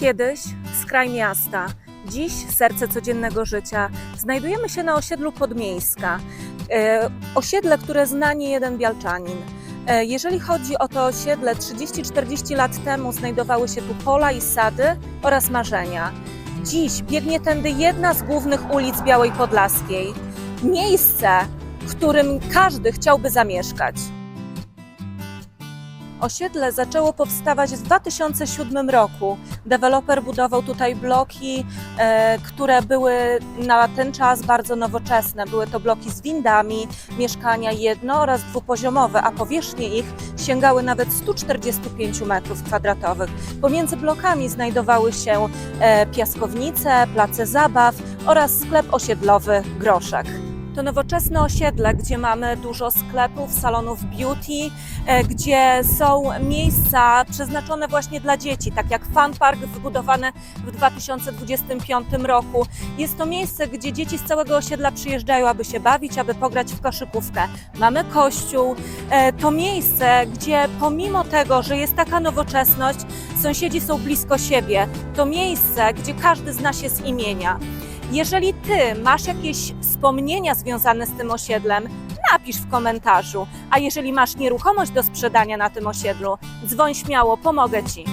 Kiedyś skraj miasta, dziś serce codziennego życia. Znajdujemy się na osiedlu Podmiejska. E, Osiedle, które zna nie jeden bialczanin. E, Jeżeli chodzi o to osiedle, 30-40 lat temu znajdowały się tu pola i sady oraz marzenia. Dziś biegnie tędy jedna z głównych ulic Białej Podlaskiej. Miejsce, w którym każdy chciałby zamieszkać. Osiedle zaczęło powstawać w 2007 roku. Deweloper budował tutaj bloki, e, które były na ten czas bardzo nowoczesne. Były to bloki z windami, mieszkania jedno oraz dwupoziomowe, a powierzchnie ich sięgały nawet 145 m2. Pomiędzy blokami znajdowały się e, piaskownice, place zabaw oraz sklep osiedlowy Groszek. To nowoczesne osiedle, gdzie mamy dużo sklepów, salonów beauty, e, gdzie są miejsca przeznaczone właśnie dla dzieci, tak jak Fun Park wybudowane w 2025 roku. Jest to miejsce, gdzie dzieci z całego osiedla przyjeżdżają, aby się bawić, aby pograć w koszykówkę. Mamy kościół. E, To miejsce, gdzie pomimo tego, że jest taka nowoczesność, sąsiedzi są blisko siebie. To miejsce, gdzie każdy zna się z imienia. Jeżeli ty masz jakieś wspomnienia związane z tym osiedlem, napisz w komentarzu. A jeżeli masz nieruchomość do sprzedania na tym osiedlu, dzwoń śmiało, pomogę ci.